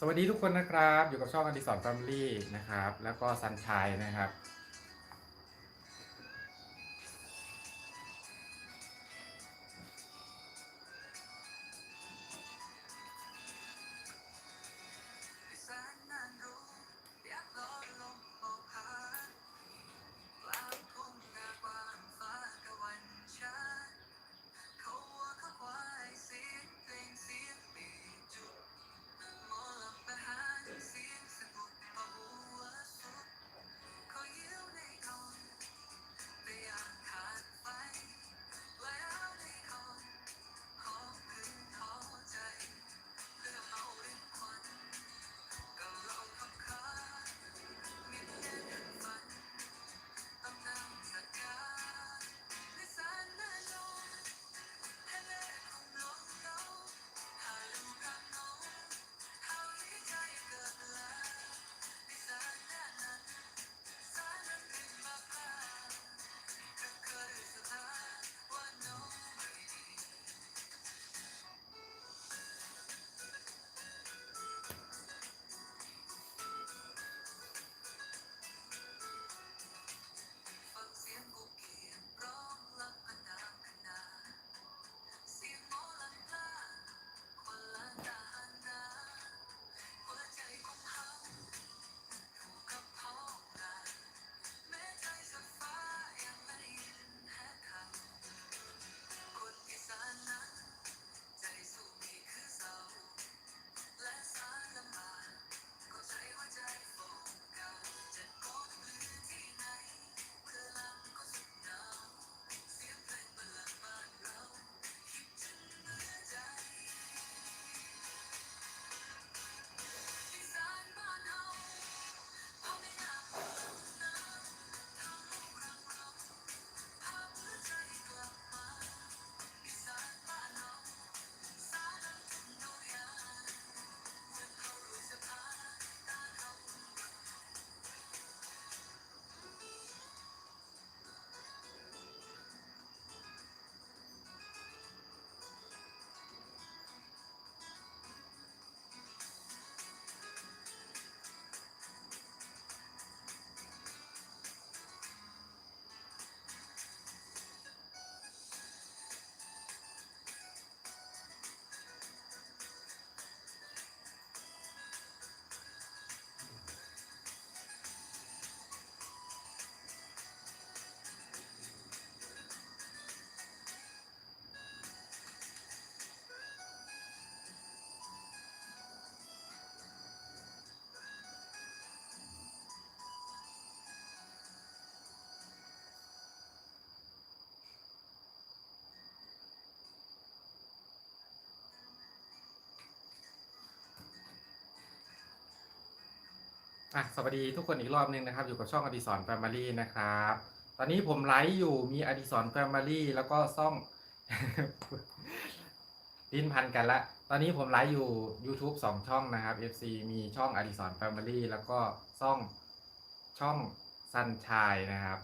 สวัสดีทุกคนนะครับ อยู่กับช่องอดิสรแฟมิลี่นะครับ แล้วก็ซันชัยนะครับ อะสวัสดีทุกคนอีกรอบหนึงนะครับ อยู่กับช่องอดิสรแฟมิลี่นะครับ ตอนนี้ผมไลฟ์อยู่มีอดิสรแฟมิลี่แล้วก็ซ่อง ลิ้นพันกันละ ตอนนี้ผมไลฟ์อยู่ YouTube 2ช่องนะครับ FC มีช่องอดิสรแฟมิลี่แล้วก็ซ่องช่องซันชายนะครับ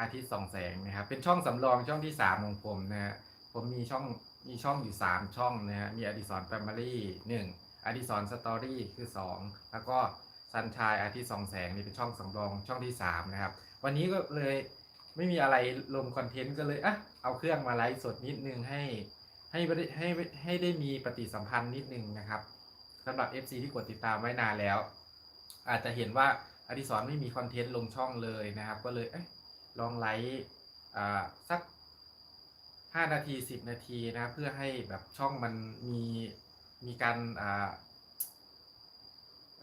อาทิตย์สองแสงนะครับ เป็นช่องสำรองช่องที่3ของผมนะฮะผมมีช่องมีช่องอยู่3ช่องนะฮะมีอดิสรแฟมิลี่หนึ่งอดิสรสตอรี่คือ2แล้วก็ ซันชายอาทิตย์สองแสงนี่เป็นช่องสำรองช่องที่3นะครับ วันนี้ก็เลยไม่มีอะไรลงคอนเทนต์ก็เลยอะเอาเครื่องมาไลฟ์สดนิดนึงให้ให้ให้ให้ได้มีปฏิสัมพันธ์นิดนึงนะครับสำหรับ FC ที่กดติดตามไว้นานแล้ว อาจจะเห็นว่าอดิศรไม่มีคอนเทนต์ลงช่องเลยนะครับ ก็เลยเอลองไลฟ์สัก 5 นาที 10 นาทีนะเพื่อให้แบบช่องมันมีมีการ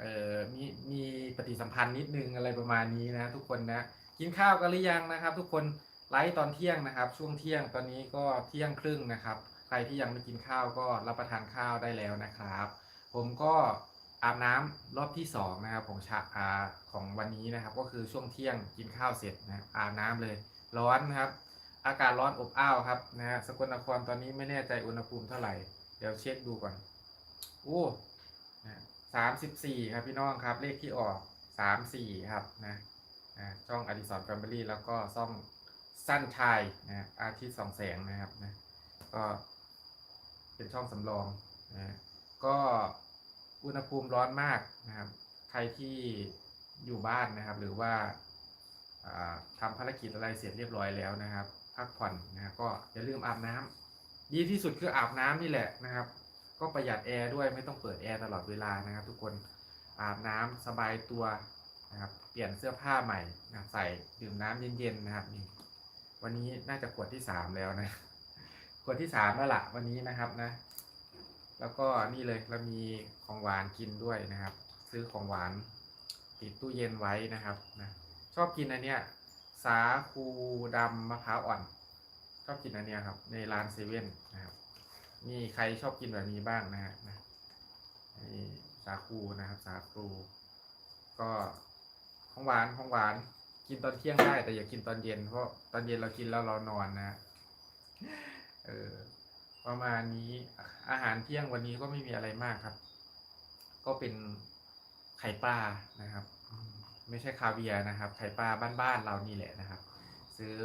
เออมีมีปฏิสัมพันธ์นิดนึงอะไรประมาณนี้นะทุกคนนะกินข้าวกันหรือยังนะครับ ทุกคนไลฟ์ตอนเที่ยงนะครับ ช่วงเที่ยงตอนนี้ก็เที่ยงครึ่งนะครับ ใครที่ยังไม่กินข้าวก็รับประทานข้าวได้แล้วนะครับ ผมก็อาบน้ำรอบที่สองนะครับของชาอาของวันนี้นะครับ ก็คือช่วงเที่ยงกินข้าวเสร็จนะอาบน้ำเลยร้อนนะครับ อากาศร้อนอบอ้าวครับนะฮะสกลนครตอนนี้ไม่แน่ใจอุณหภูมิเท่าไหร่ เดี๋ยวเช็คดูก่อนโอ้ สามสิบสี่ครับพี่น้องครับเลขที่ออกสามสี่ครับนะช่องอดิสรแฟมิลี่แล้วก็ช่องสั้นชายนะอาทิตย์สองแสงนะครับนะก็เป็นช่องสำรองนะก็อุณหภูมิร้อนมากนะครับ ใครที่อยู่บ้านนะครับ หรือว่าอ่าทำภารกิจอะไรเสร็จเรียบร้อยแล้วนะครับ พักผ่อนนะก็อย่าลืมอาบน้ำดีที่สุดคืออาบน้ำนี่แหละนะครับ ก็ประหยัดแอร์ด้วยไม่ต้องเปิดแอร์ตลอดเวลานะครับทุกคนอาบน้ำสบายตัวนะครับเปลี่ยนเสื้อผ้าใหม่นะใส่ดื่มน้ำเย็นๆนะครับนี่วันนี้น่าจะขวดที่สามแล้วนะขวดที่สามแล้วล่ะวันนี้นะครับนะ แล้วก็นี่เลยเรามีของหวานกินด้วยนะครับ ซื้อของหวานติดตู้เย็นไว้นะครับนะชอบกินอันเนี้ยสาคูดำมะพร้าวอ่อน ชอบกินอันเนี้ยครับในร้านเซเว่นนะครับ มีใครชอบกินแบบนี้บ้างนะฮะนะนี่สาคูนะครับ สาคูก็ของหวานของหวาน กินตอนเที่ยงได้ แต่อย่ากินตอนเย็นเพราะตอนเย็นเรากินแล้วเรานอนนะฮะเออประมาณนี้อาหารเที่ยงวันนี้ก็ไม่มีอะไรมากครับ ก็เป็นไข่ปลานะครับ ไม่ใช่คาเวียนะครับ ไข่ปลาบ้านๆเรานี่แหละนะครับ ซื้อ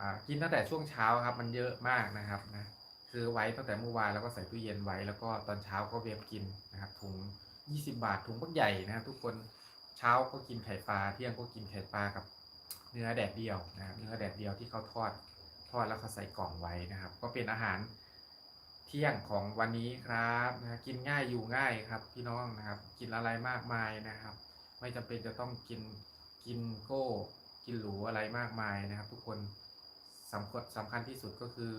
อกินตั้งแต่ช่วงเช้าครับ มันเยอะมากนะครับนะ ซื้อไว้ตั้งแต่เมื่อวานแล้วก็ใส่ตู้เย็นไว้ แล้วก็ตอนเช้าก็เวฟกินนะครับถุง 20 บาทถุงพักใหญ่นะครับทุกคนเช้าก็กินไข่ปลาเที่ยงก็กินไข่ปลากับเนื้อแดดเดียวนะครับเนื้อแดดเดียวที่เขาทอดทอดแล้วเขาใส่กล่องไว้นะครับ ก็เป็นอาหารเที่ยงของวันนี้ครับนะกินง่ายอยู่ง่ายครับพี่น้องนะครับ กินอะไรมากมายนะครับ ไม่จำเป็นจะต้องกินกินโก้กินหรูอะไรมากมายนะครับ ทุกคนสำคัญสำคัญที่สุดก็คือ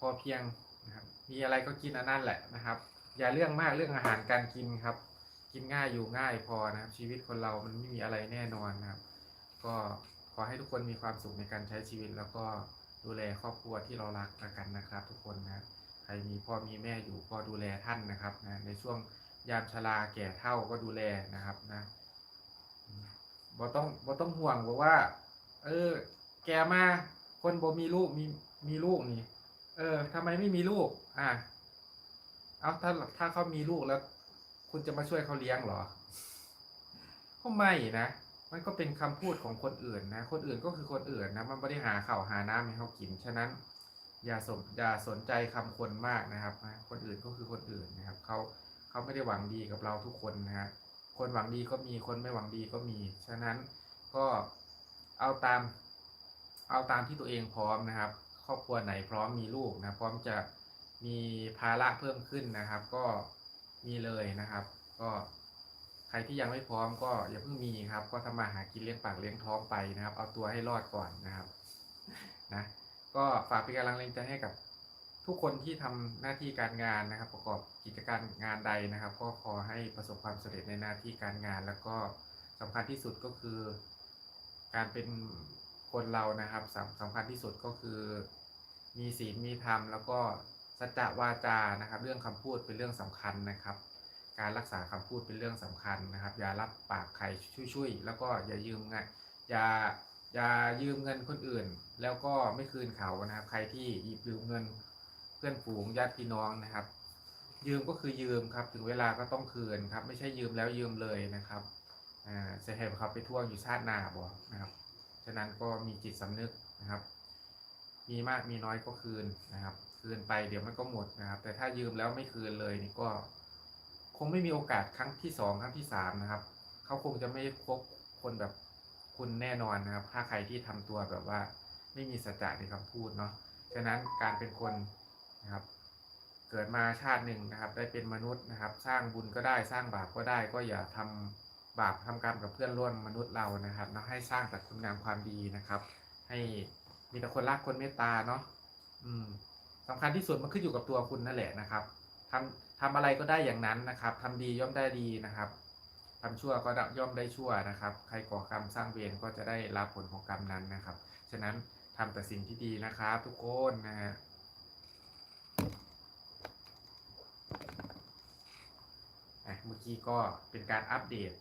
พอเพียงนะครับมีอะไรก็กินอันนั้นแหละนะครับ อย่าเรื่องมากเรื่องอาหารการกินครับ กินง่ายอยู่ง่ายพอนะครับชีวิตคนเรามันไม่มีอะไรแน่นอนนะครับ ก็ขอให้ทุกคนมีความสุขในการใช้ชีวิต แล้วก็ดูแลครอบครัวที่เรารักละกันนะครับ ทุกคนนะใครมีพ่อมีแม่อยู่ก็ดูแลท่านนะครับนะในช่วงยามชราแก่เฒ่าก็ดูแลนะครับนะบ่ต้องบ่ต้องห่วงบอกว่า เออ แกมาคนบ่มีลูกมีมีลูกนี่ เออทำไมไม่มีลูก อะเอาถ้าถ้าเขามีลูกแล้ว คุณจะมาช่วยเขาเลี้ยงหรอก็ไม่นะ มันก็เป็นคำพูดของคนอื่นนะ คนอื่นก็คือคนอื่นนะ มันไม่ได้หาข่าวหาน้ำให้เขากิน ฉะนั้น อย่าสนอย่าสนใจคำคนมากนะครับนะคนอื่นก็คือคนอื่นนะครับ เขาเขาไม่ได้หวังดีกับเราทุกคนนะฮะ คนหวังดีก็มี คนไม่หวังดีก็มี ฉะนั้นก็เอาตาม เอาตามที่ตัวเองพร้อมนะครับ รอบครัวไหนพร้อมมีลูกนะพร้อมจะมีภาระเพิ่มขึ้นนะครับ ก็มีเลยนะครับ ก็ใครที่ยังไม่พร้อมก็อย่าเพิ่งมีครับ ก็ทำมาหากินเลี้ยงปากเลี้ยงท้องไปนะครับ เอาตัวให้รอดก่อนนะครับนะก็ฝากเป็นกำลังแรงใจให้กับทุกคนที่ทำหน้าที่การงานนะครับ ประกอบกิจการงานใดนะครับ ก็ขอให้ประสบความสำเร็จในหน้าที่การงาน แล้วก็สำคัญที่สุดก็คือ การเป็นคนเรานะครับสำสำคัญที่สุดก็คือ มีศีลมีธรรม แล้วก็สัจจะวาจานะครับ เรื่องคำพูดเป็นเรื่องสำคัญนะครับ การรักษาคำพูดเป็นเรื่องสำคัญนะครับ อย่ารับปากใครช่วยๆแล้วก็อย่ายืมเงินอย่าอย่ายืมเงินคนอื่น แล้วก็ไม่คืนเขานะครับ ใครที่หยิบยืมเงินเพื่อนฝูงญาติพี่น้องนะครับ ยืมก็คือยืมครับ ถึงเวลาก็ต้องคืนครับ ไม่ใช่ยืมแล้วยืมเลยนะครับอ่าเสียเหตุเขาไปท่วงอยู่ชาติหน้าบอกนะครับ ฉะนั้นก็มีจิตสำนึกนะครับ มีมากมีน้อยก็คืนนะครับ คืนไปเดี๋ยวมันก็หมดนะครับ แต่ถ้ายืมแล้วไม่คืนเลยนี่ก็ คงไม่มีโอกาสครั้งที่สองครั้งที่สามนะครับเขาคงจะไม่พบคนแบบคุณแน่นอนนะครับ ถ้าใครที่ทำตัวแบบว่า ไม่มีสัจจะในคำพูดเนาะฉะนั้นการเป็นคนนะครับ เกิดมาชาติหนึ่งนะครับ ได้เป็นมนุษย์นะครับ สร้างบุญก็ได้สร้างบาปก็ได้ ก็อย่าทำบาปทำกรรมกับเพื่อนร่วมมนุษย์เรานะครับนะให้สร้างแต่คุณงามความดีนะครับ ให้ มีแต่คนรักคนเมตตาเนาะอืมสำคัญที่สุดมันขึ้นอยู่กับตัวคุณนั่นแหละนะครับทำทำอะไรก็ได้อย่างนั้นนะครับทำดีย่อมได้ดีนะครับทำชั่วก็ย่อมได้ชั่วนะครับ ใครก่อกรรมสร้างเวรก็จะได้รับผลของกรรมนั้นนะครับ ฉะนั้นทำแต่สิ่งที่ดีนะครับ ทุกคนนะฮะเมื่อกี้ก็เป็นการอัปเดต